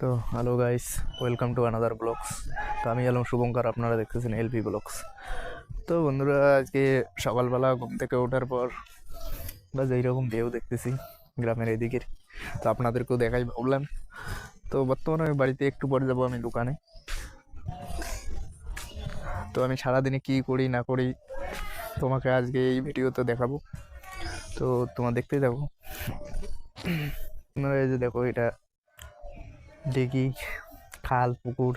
তো hello guys welcome to another blogs তো আমি এলাম শুভঙ্কর, আপনারা দেখতেছেন এলপি ব্লগস তো বন্ধুরা, আজকে সকালবেলা ঘুম থেকে ওঠার পর বাস এইরকম ভিউ দেখতেছি গ্রামের এদিকের, তো আপনাদেরকেও দেখাই ভাবলাম তো বর্তমানে আমি বাড়িতে একটু পরে যাব আমি দোকানে। তো আমি সারাদিনে কি করি, না করি, তোমাকে আজকে এই ভিডিওতে দেখাবো। তো তোমার দেখতেই থাকো। এই যে দেখো, এটা দিঘি খাল, পুকুর।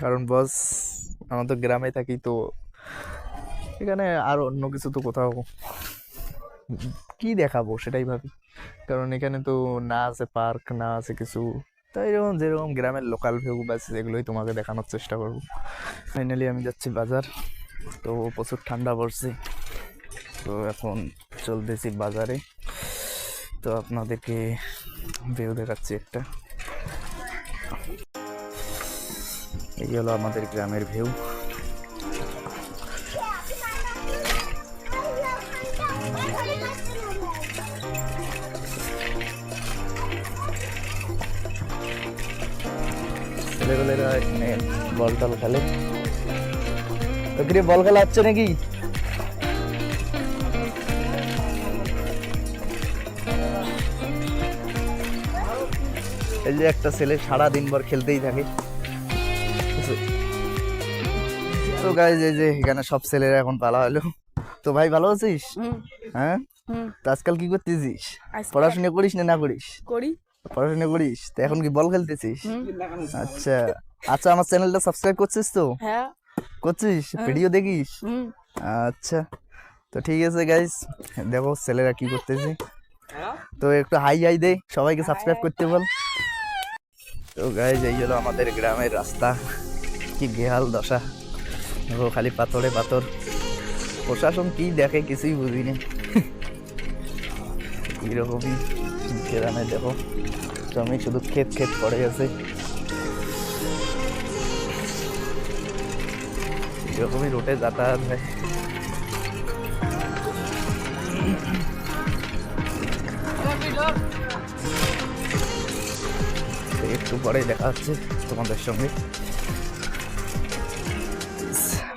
কারণ বস আমরা তো গ্রামে থাকি তো এখানে আর অন্য কিছু তো কোথাও কি দেখাবো সেটাই ভাবি। কারণ এখানে তো না আছে পার্ক না আছে কিছু। তাই এরকম যেরকম গ্রামের লোকাল ভিউ ব্যাস এগুলোই তোমাকে দেখানোর চেষ্টা করব। ফাইনালি আমি যাচ্ছি বাজার। তো প্রচুর ঠান্ডা পড়ছে। তো এখন চলতেছি বাজারে। তো আপনাদেরকে ভিউ দেখাচ্ছি একটা। এই হলো আমাদের গ্রামের ভিউ। ছেলেগুলেরা এখানে বল টল খেলে। তো কি রে, বল খেলা নাকি? এই যে একটা ছেলে সারা দিন খেলতেই থাকে। তো গাইজ এই যে এখানে সব ছেলেরা এখন পালা হলো। তো ভাই ভালো আছিস? হ্যাঁ? তো আজকাল কি করতেছিস? পড়াশোনা করিস না না করিস? করি। পড়াশোনা করিস? তো এখন কি বল খেলতেছিস? আচ্ছা। আচ্ছা আমার চ্যানেলটা সাবস্ক্রাইব করছিস তো? হ্যাঁ। করছিস? ভিডিও দেখিস? আচ্ছা। তো ঠিক আছে গাইস দেখো ছেলেরা কি করতেছে। তো একটু হাই হাই দে সবাইকে সাবস্ক্রাইব করতে বল। তো গাইজ এই হলো আমাদের গ্রামের রাস্তা। কি বেহাল দশা। দেখো খালি পাথরে পাথর। প্রশাসন কি দেখে কিছুই বুঝি বুঝিনি। এরকমই গ্রামে দেখো, জমি শুধু ক্ষেত ক্ষেত পড়ে গেছে এরকমই রোডে যাতায়াত হয়। একটু পরে দেখা হচ্ছে তোমাদের সঙ্গে।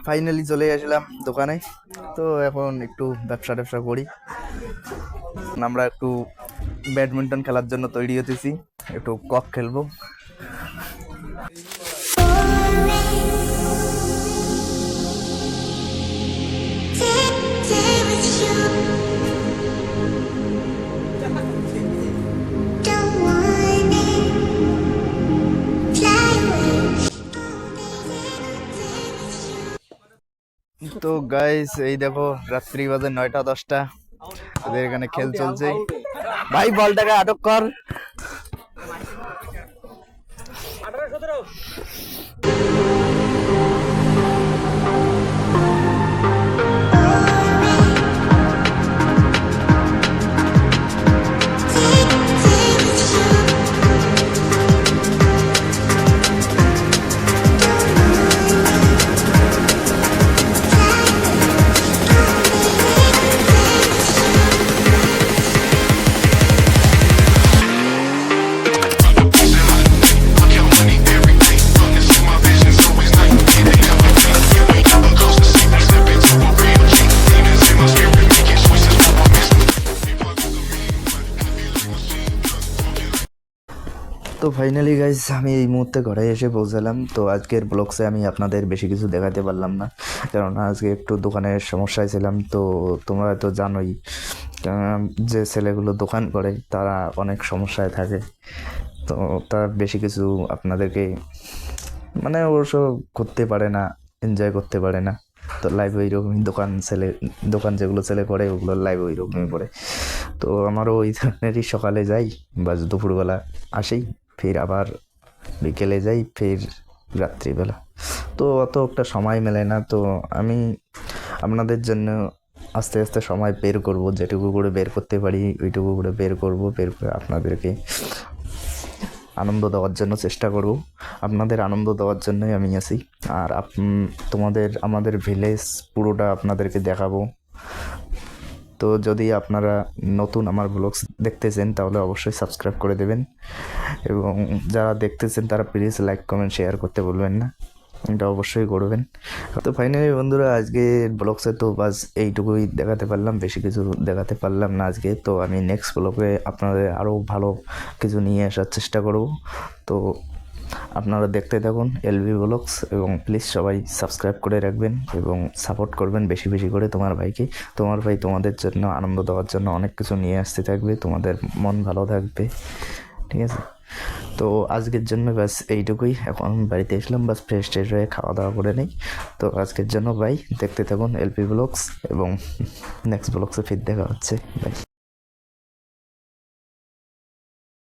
ফাইনালি চলে আসলাম দোকানে। তো এখন একটু ব্যবসা ট্যাবসা করি। আমরা একটু ব্যাডমিন্টন খেলার জন্য তৈরি হতেছি। একটু কক খেলব। তো গাইস এই দেখো, রাত্রি বাজে নয়টা, দশটা। ওদের এখানে খেল চলছে। ভাই, বলটাকে আটক কর। তো ফাইনালি গাইজ আমি এই মুহূর্তে ঘরে এসে পৌঁছালাম। তো আজকের ব্লগসে আমি আপনাদের বেশি কিছু দেখাতে পারলাম না। কারণ আজকে একটু দোকানের সমস্যায় ছিলাম। তো তোমরা তো জানোই যে ছেলেগুলো দোকান করে, তারা অনেক সমস্যায় থাকে। তো তারা বেশি কিছু আপনাদেরকে মানে অবশ্য করতে পারে না এনজয় করতে পারে না। তো লাইভ ওইরকমই দোকান ছেলে, দোকান যেগুলো ছেলে করে, ওগুলো লাইভ ওইরকমই পড়ে তো আমারও ওই ধরনেরই সকালে যাই বা দুপুরবেলা আসি। ফির আবার বিকেলে যাই, ফির রাত্রিবেলা। তো অত একটা সময় মেলে না। তো আমি আপনাদের জন্য আস্তে আস্তে সময় বের করব, যেটুকু করে বের করতে পারি, ওইটুকু করে বের করব, বের করে আপনাদেরকে আনন্দ দেওয়ার জন্য চেষ্টা করব। আপনাদের আনন্দ দেওয়ার জন্যই আমি আছি। আর তোমাদের, আমাদের ভিলেজ পুরোটা আপনাদেরকে দেখাবো। তো যদি আপনারা নতুন আমার ব্লগস দেখতে চান তাহলে অবশ্যই সাবস্ক্রাইব করে দেবেন। এবং যারা দেখতেছেন তারা প্লিজ লাইক কমেন্ট শেয়ার করতে বলবেন না। এটা অবশ্যই করবেন। তো ফাইনালি বন্ধুরা, আজকে ব্লগসে তো বাস এইটুকুই দেখাতে পারলাম, বেশি কিছু দেখাতে পারলাম না আজকে। তো আমি নেক্সট ব্লগে আপনাদের আরও ভালো কিছু নিয়ে আসার চেষ্টা করব। তো আপনারা দেখতে থাকুন এলবি ব্লগস এবং প্লিজ সবাই সাবস্ক্রাইব করে রাখবেন এবং সাপোর্ট করবেন বেশি বেশি করে তোমার ভাইকে। তোমার ভাই তোমাদের জন্য, আনন্দ দেওয়ার জন্য অনেক কিছু নিয়ে আসতে থাকবে, তোমাদের মন ভালো থাকবে। ঠিক আছে? তো আজকের জন্য ব্যাস এইটুকুই। এখন বাড়িতে এসলাম বাস ফ্রেশ ট্রেশ হয়ে খাওয়া দাওয়া করে নেই। তো আজকের জন্য বাই দেখতে থাকুন এলপি ব্লগস এবং নেক্সট ব্লগসে ফির দেখা হচ্ছে। বাই